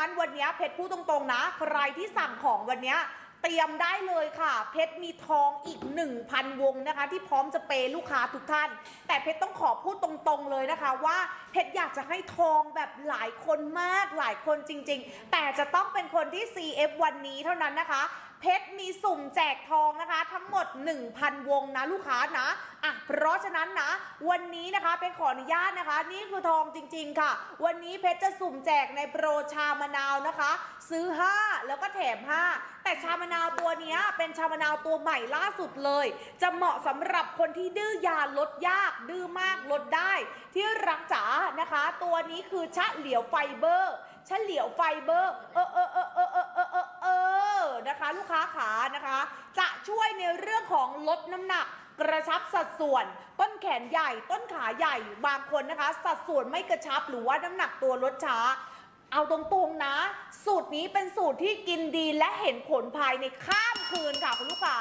นั้นวันนี้เพชรพูดตรงๆนะ ใครที่สั่งของวันนี้เตรียมได้เลยค่ะ เพชรมีทองอีก 1,000 วงนะคะ ที่พร้อมจะเปย์ลูกค้าทุกท่าน แต่เพชรต้องขอพูดตรงๆเลยนะคะว่าเพชรอยากจะให้ทองแบบหลายคนมากหลายคนจริง ๆ แต่จะต้องเป็นคนที่ CF วันนี้เท่านั้นนะคะ เพชรมีสุ่มแจกทองนะคะ ทั้งหมด 1,000 วงนะลูกค้านะอะเพราะฉะนั้นนะ วันนี้นะคะเป็นขออนุญาตนะคะ นี่คือทองจริง ๆ ค่ะ วันนี้เพชรจะสุ่มแจกในโปรชามะนาวนะคะ ซื้อ 5 แล้วก็แถม 5 แต่ชามะนาวตัวนี้เป็นชามะนาวตัวใหม่ล่าสุดเลย จะเหมาะสำหรับคนที่ดื้อยาลดยาก ดื้อมากลดได้ ที่รักจ๋านะคะ ตัวนี้คือชะเหลียวไฟเบอร์เฉลียวไฟเบอร์ ลูกค้าขานะคะ จะช่วยในเรื่องของลดน้ำหนักกระชับสัดส่วน ต้นแขนใหญ่ ต้นขาใหญ่บางคนนะคะ สัดส่วนไม่กระชับหรือว่าน้ำหนักตัวลดช้า เอาตรงๆนะ สูตรนี้เป็นสูตรที่กินดีและเห็นผลภายในข้ามคืนค่ะคุณลูกค้า